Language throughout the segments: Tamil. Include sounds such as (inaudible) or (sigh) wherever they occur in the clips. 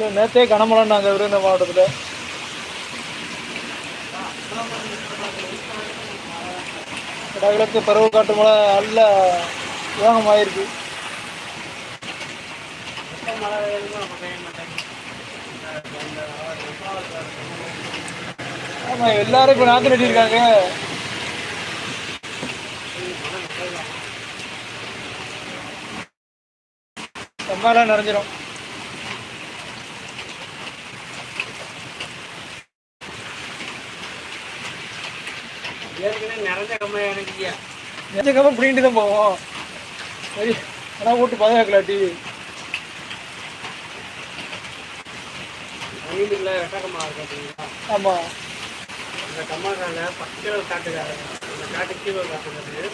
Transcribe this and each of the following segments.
சரி, நேத்தே கனமழைன்னாங்க விருதுநகர் மாவட்டத்தில். வடகிழக்கு பருவக்காற்று மழை நல்ல வேகமாயிருக்கு ஆமாம் எல்லாரும் இப்போ நாற்று நட்டிருக்காங்க செம்மெல்லாம் நிறைஞ்சிரும். நினைச்சக்காம பிடிங்கிட்டு தான் போவோம் சரி ஆனால் ரெட்டக்கம்மா இருக்கு பார்த்தீங்களா ஆமாம் அந்த கம்மாக்கால பக்கத்தில் காட்டுக்கார. அந்த காட்டு கீழே காட்டுறது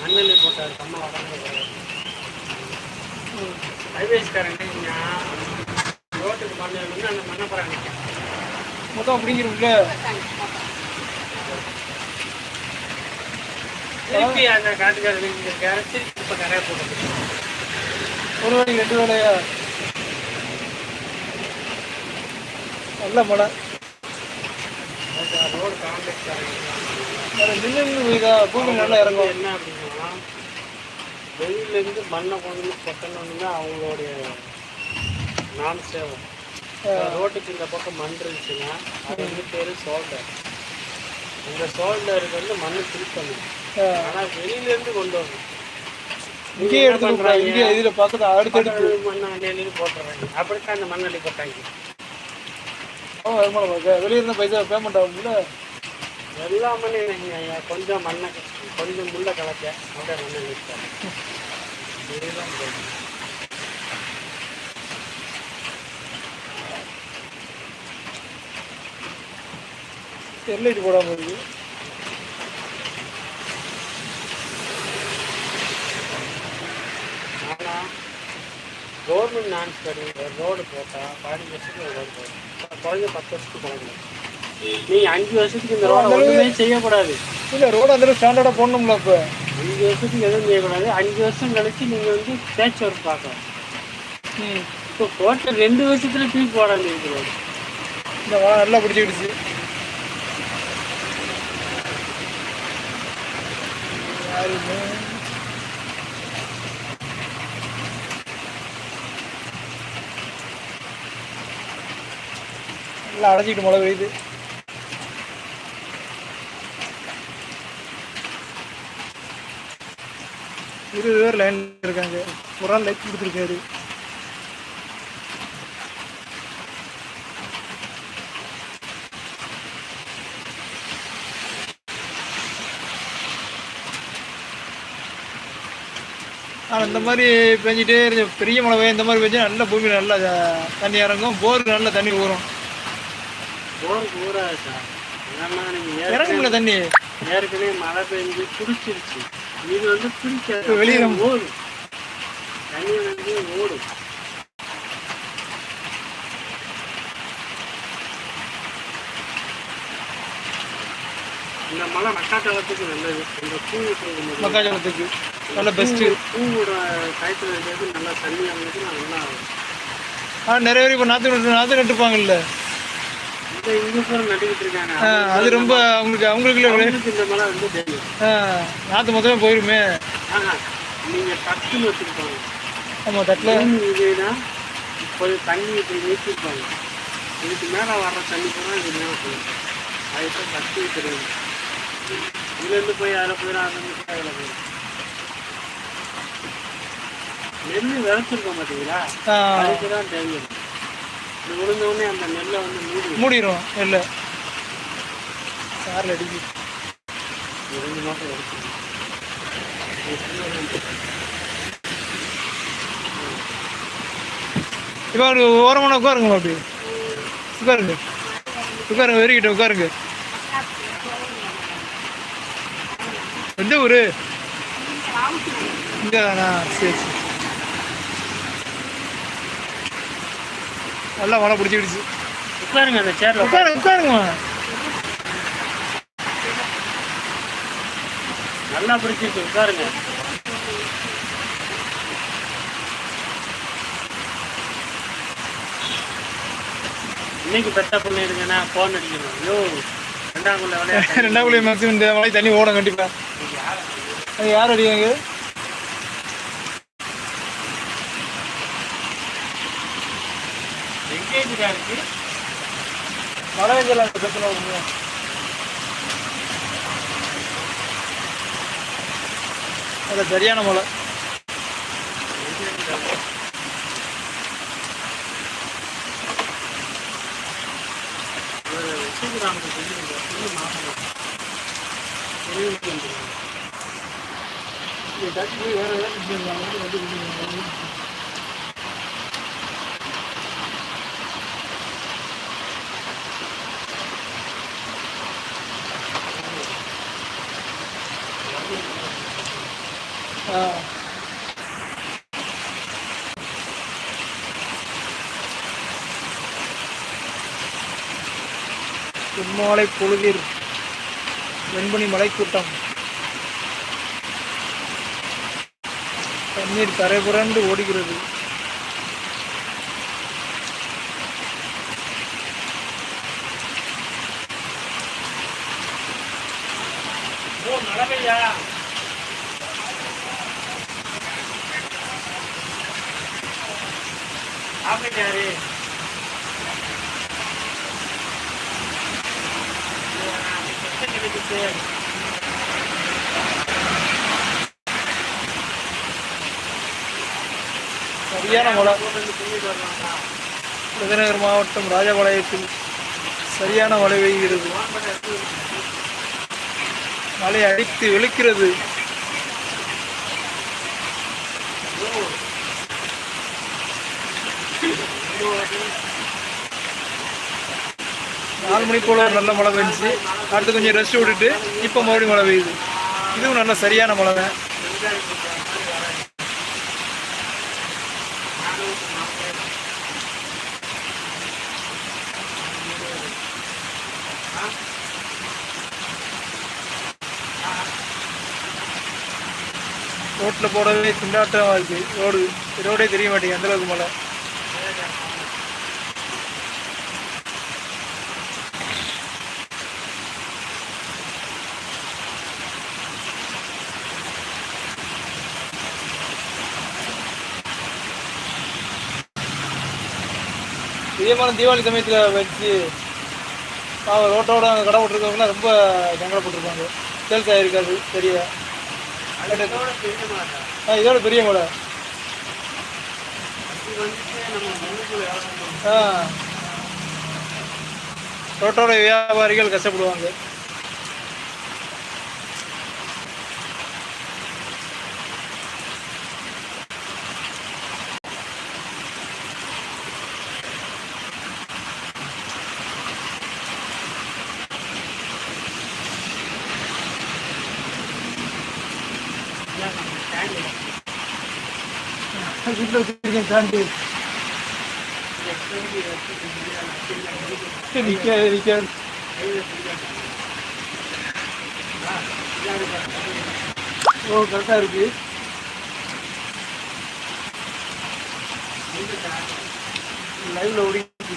மண்ணெண்ணெய் போட்டார் கம்மா வளர்ந்து ரோட்டுக்கு மண்ணு அந்த மண்ணை நிற்கும் மொத்தம் பிடிங்கிரும்ல திருப்பி அந்த காட்டுக்காரர் இங்கே கரைச்சி இப்போ கரையை போட்டு ஒரு வேலைக்கு ரெண்டு வேலையா நல்ல மழை. ரோடு வேறு நின்று பூமி நல்லா இறங்கும். என்ன அப்படின்னா வெளியிலேருந்து மண்ணை கொண்டு வந்து கொட்டணும்னு அவங்களுடைய நான் சேவை ரோட்டுக்கு இந்த பக்கம் மண் இருந்துச்சுன்னா அது வந்து பேர் சோல்டர். இந்த சோல்டருக்கு வந்து மண்ணு திருப்பணும். ஆனால் வெளியிலேருந்து கொண்டு வரணும் இங்கேயே கூடாது இங்கே இதில் பக்கத்து அடுத்தடுத்து பக்கத்து மண்ணை அள்ளி போட்டுறாங்க. அப்படித்தான் அந்த மண்ணள்ளி போட்டாங்க. ஆமாம் வருமானம் பார்க்க வெளியே இருந்தால் பைசா பேமெண்ட் ஆகும்ல? எல்லா மண்ணையும் இல்லைங்க ஐயா. கொஞ்சம் மண்ணை கொஞ்சம் முள்ள கலக்க அப்படியே மண்ணை நிற்பாங்க இதுதான். ஸ்டெர்லைட் போடாமல் இருக்கு ஆனால் கவர்மெண்ட் நான்ஸ் படி ஒரு ரோடு போட்டால் பதினஞ்சு வருஷத்துக்கு ஒரு ரோடு போடும். குறைஞ்ச பத்து வருஷத்துக்கு போடணும் நீங்கள் அஞ்சு வருஷத்துக்கு இந்த ரோடை ஒன்றுமே செய்யக்கூடாது. இல்லை ரோடு அந்த ஸ்டாண்டர்டாக போடணும்ல இப்போ. அஞ்சு வருஷத்துக்கு எதுவும் செய்யக்கூடாது. அஞ்சு வருஷம் கழிச்சு நீங்கள் வந்து பேட்ச் ஒர்க் பார்க்கலாம் இப்போ போட்ட ரெண்டு வருஷத்துல தூக்கி போட வேண்டியது ரோடு இந்த மழை நல்லா பிடிச்சிக்கிடுச்சு. யாருமே நல்லா அடைச்சிக்கிட்டு மழை பெய்யுது. இருபது பேர் லைன் இருக்காங்க. ஒரு ஆள் லைட் கொடுத்துருக்காரு. ஆனால் இந்த மாதிரி பெஞ்சிட்டே இருந்து பெரிய மழை பெய்யும் இந்த மாதிரி பெஞ்சா நல்ல பூமியில் நல்லா தண்ணி இறங்கும். போருக்கு நல்ல தண்ணி ஊறும். போருக்கு ஊறாது சார் ஏன்னா நீங்கள் இறங்கும்ல தண்ணி. ஏற்கனவே மழை பெஞ்சு குடிச்சிருச்சு. இது வந்து வெளியில அப்படியே ஓடும். தண்ணி வந்து ஓடும். இந்த மழை மக்காச்சோளத்துக்கு நல்லது. இந்த பூ மக்காச்சோளத்துக்கு நல்ல பெஸ்ட்டு பூவோட காய்ச்சல் இருக்கிறது நல்லா தண்ணி அமைஞ்சு நல்லா ஆ நிறைய பேர் இப்போ நாற்று நட்டு நாற்று நட்டுப்பாங்கல்ல இந்த இங்க பூரா நட்டுக்கிட்டு இருக்காங்க ஆ, அது ரொம்ப அவங்களுக்கு அவங்களுக்கு இந்த மழை வந்து தெரியும். நாற்று மொத்தமே போயிருமே. ஆஹா நீங்க டக்குன்னு வச்சுருப்பாங்க ஆமாம் தட்டில். இதேனா இப்போ தண்ணி இப்படி நீக்கிருப்பாங்க இதுக்கு மேலே வர்ற தண்ணி பூரா இது மேலே போயிடும் அதுக்கு கட்டி தெரியும் இதுலேருந்து போய் அதில் போயிடும் அதுலேருந்து போய் அதில் போயிடும் நெல் விளைச்சிருக்கோம் பார்த்தீங்களா அதுக்கு தான் தெரியும். இது விழுந்த உடனே அந்த நெல்லை வந்து மூடி மூடிடும் இல்லை காரில் அடிக்கி. ரெண்டு மாதம் இப்போ ஒரு ஓரமான உட்காருங்களா அப்படி? உட்காருங்க. உட்காருங்க வெறிக்கிட்ட உட்காருங்க. எந்த ஊர்? இங்கே தானா சரி சரி. நல்லா மழை பிடிச்சிக்கிடுச்சு. உட்காருங்க அந்த சேர்ல உட்காருங்க உட்காருங்க. நல்லா பிடிச்சிருக்கு உட்காருங்க. இன்னைக்கு பெத்த பிள்ளை இருக்குன்னா ஃபோன் அடிக்கணும். ஐயோ ரெண்டாம் குள்ள விளையாட்டு (laughs) ரெண்டாம் குழி மேக்ஸிமம் இந்த மழை தண்ணி ஓடும் கண்டிப்பா. அது யார் அடிக்காங்க எங்கேஜா இருக்கு மழை வெஞ்சலாம் பிரச்சனை வருங்க அது சரியான மழை வச்சுக்கிறாங்க வேற ஏதாவது வந்து செஞ்சுருந்தாங்க. ஆ பொழுதில் வெண்பனி மலைக்கூட்டம் தண்ணீர் கரைபுரண்டு ஓடுகிறது ஓ சாப்பிட்டாரு சரியான மழை விருதுநகர் மாவட்டம் ராஜபாளையத்தில் சரியான மழை பெய்கிறது மழை அடித்து வெளுக்கிறது. நாலு மணி போல நல்ல மழை பெஞ்சிச்சு. அடுத்து கொஞ்சம் ரெஸ்ட் விட்டுட்டு இப்போ மறுபடியும் மழை பெய்யுது. இதுவும் நல்ல சரியான மழை தான். ரோட்டில் போடவே திண்டாட்டமாக இருக்குது ரோடு ரோடே தெரிய மாட்டேங்குது. அந்தளவுக்கு மழை? மழை இதேமான தீபாவளி சமயத்தில் வச்சு பாவம் ரோட்டோட அங்கே கடை போட்டிருக்கவங்களாம் ரொம்ப சங்கடப்பட்டிருப்பாங்க. சேல்ஸ் ஆகிருக்காது பெரிய ஆ இதோட பெரிய இது எவ்வளவு ஆ. ரோட்டோட வியாபாரிகள் கஷ்டப்படுவாங்க. வீட்டில் வச்சுருக்கேன் தாண்டி நிற்காது நிற்காது ஓ கரெக்டாக இருக்கு லைவ்ல ஓடிட்டு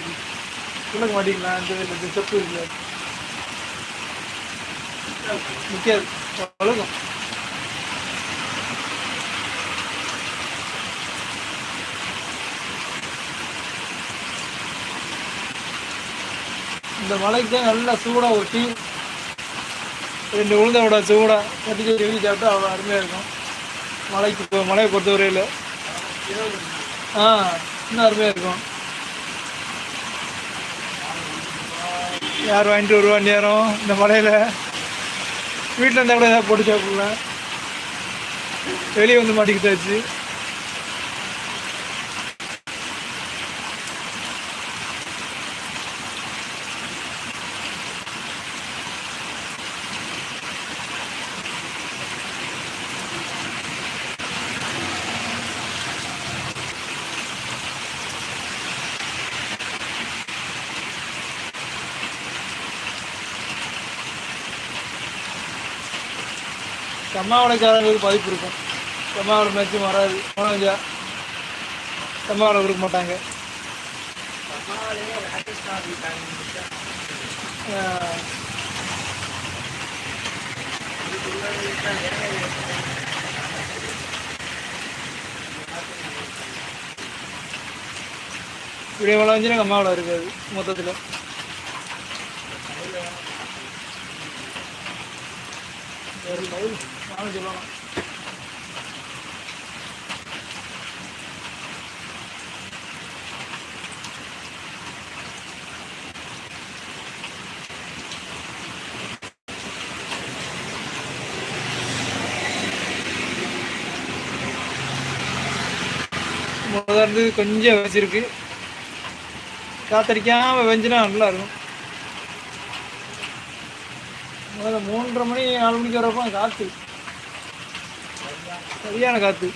சொல்லுங்க மாட்டீங்களா அந்த இந்த செப்பு இருக்கு நிற்காது அவ்வளோதான் இந்த மலைக்கு நல்லா சூடாக ஒட்டி ரெண்டு உளுந்தோட சூடாக கட்டி எழுதி சாப்பிட்டா அவ்வளோ அருமையாக இருக்கும். மலைக்கு மலையை பொறுத்தவரையில். ஆ இன்னும் அருமையாக இருக்கும். யார் வாங்கிட்டு வருவா நேரம்? இந்த மலையில். வீட்டில் இருந்தால் கூட ஏதாவது போட்டு சாப்பிடலாம். வெளியே வந்து மாட்டிக்கிட்டாச்சு. செம்மாவளைக்காரங்களுக்கு பாதிப்பு இருக்கும். செம்மாவளை மேட்சும் வராது. மழை செம்மாவளை கொடுக்க மாட்டாங்க. ஆ. இப்படி எவ்வளோ இருக்காது மொத்தத்தில். வேறு லெவல் நானும் சொல்லணும் முதல்ந்து இருந்து கொஞ்சம் வச்சிருக்கு. காத்தடிக்காம வெஞ்சினா நல்லா இருக்கும் முதல்ல மூன்றரை மணி நாலு மணிக்கு வரப்போ காற்று சரியான காற்று